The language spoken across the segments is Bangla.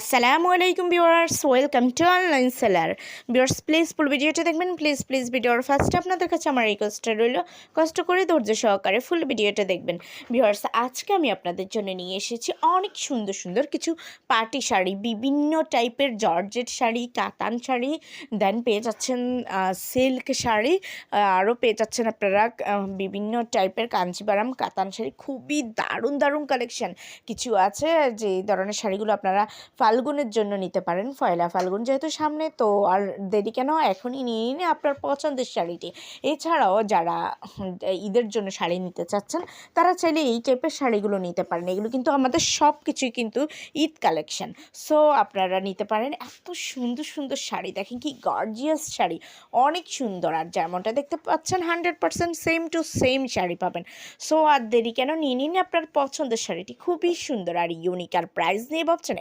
আসসালামু আলাইকুম viewers welcome to online seller viewers please full ভিডিওটা দেখবেন। প্লিজ প্লিজ ভিডিওর ফার্স্টে আপনাদের কাছে আমার রিকোয়েস্টটা রইল। কষ্ট করে ধৈর্য সহকারে ফুল ভিডিওটা দেখবেন। ভিউয়ার্স আজকে আমি আপনাদের জন্য নিয়ে এসেছি অনেক সুন্দর সুন্দর কিছু পার্টি শাড়ি। বিভিন্ন টাইপের জর্জেট শাড়ি, কাতান শাড়ি দেন পেয়ে যাচ্ছেন সিল্ক শাড়ি। আরও পেয়ে যাচ্ছেন আপনারা বিভিন্ন টাইপের কাঞ্চিবারাম, কাতান শাড়ি। খুবই দারুণ দারুণ কালেকশন কিছু আছে যে ধরনের শাড়িগুলো আপনারা ফাল্গুনের জন্য নিতে পারেন পয়লা ফাল্গুন যেহেতু সামনে, তো আর দেরি কেন? এখনই নিয়ে নিন আপনার পছন্দের শাড়িটি। এছাড়াও যারা ঈদের জন্য শাড়ি নিতে চাচ্ছেন, তারা চাইলে এই টাইপের শাড়িগুলো নিতে পারেন। এগুলো কিন্তু আমাদের সব কিছুই কিন্তু ঈদ কালেকশন। সো আপনারা নিতে পারেন। এত সুন্দর সুন্দর শাড়ি। দেখেন কি গর্জিয়াস শাড়ি। অনেক সুন্দর। আর যেমনটা দেখতে পাচ্ছেন hundred percent same to same sari পাবেন। সো আর দেরি কেন? নিয়ে নিন আপনার পছন্দের শাড়িটি। খুবই সুন্দর আর ইউনিক আর প্রাইস নিয়ে ভাবছেন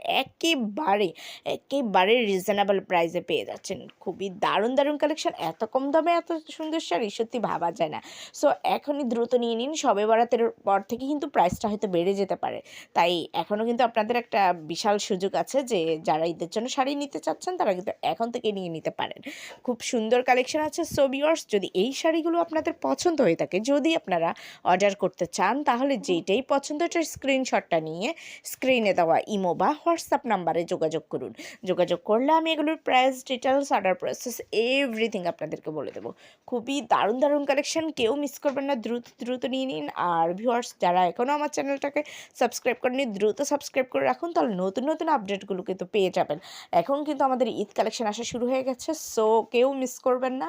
একেবারে একেবারে রিজনেবল প্রাইসে পেয়ে যাচ্ছেন। খুবই দারুণ দারুণ কালেকশন এত কম দামে এত সুন্দর শাড়ি সত্যি ভাবা যায় না। সো এখনই দ্রুত নিয়ে নিন। সবে বরাতের পর থেকে কিন্তু প্রাইসটা হয়তো বেড়ে যেতে পারে। তাই এখনও কিন্তু আপনাদের একটা বিশাল সুযোগ আছে যে, যারা ঈদের জন্য শাড়ি নিতে চাচ্ছেন, তারা কিন্তু এখন থেকে নিয়ে নিতে পারেন। খুব সুন্দর কালেকশন আছে। সো ভিউয়ার্স যদি এই শাড়িগুলো আপনাদের পছন্দ হয়ে থাকে, যদি আপনারা অর্ডার করতে চান, তাহলে যেটাই পছন্দ এটার স্ক্রিনশটটা নিয়ে স্ক্রিনে দেওয়া ইমো বা হোয়াটসঅ্যাপ নাম্বারে যোগাযোগ করুন। যোগাযোগ করলে আমি এগুলোর price details order process everything আপনাদেরকে বলে দেবো। খুবই দারুণ দারুণ কালেকশন কেউ মিস করবেন না, দ্রুত দ্রুত নিয়ে নিন। আর ভিউয়ার্স যারা এখনও আমার চ্যানেলটাকে সাবস্ক্রাইব করেনি দ্রুত সাবস্ক্রাইব করে রাখুন। তাহলে নতুন নতুন আপডেটগুলো কিন্তু পেয়ে যাবেন। এখন কিন্তু আমাদের ঈদ কালেকশন আসা শুরু হয়ে গেছে। সো কেউ মিস করবেন না।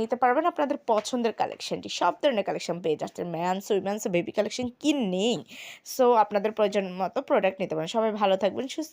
নিতে পারবেন আপনাদের পছন্দের কালেকশনটি সব ধরনের কালেকশন পেয়ে যাচ্ছেন। ম্যানস উইমেন্স বেবি কালেকশন কি নেই? সো আপনাদের প্রয়োজন মতো প্রোডাক্ট নিতে পারেন। সবাই ভালো থাকবেন, সুস্থ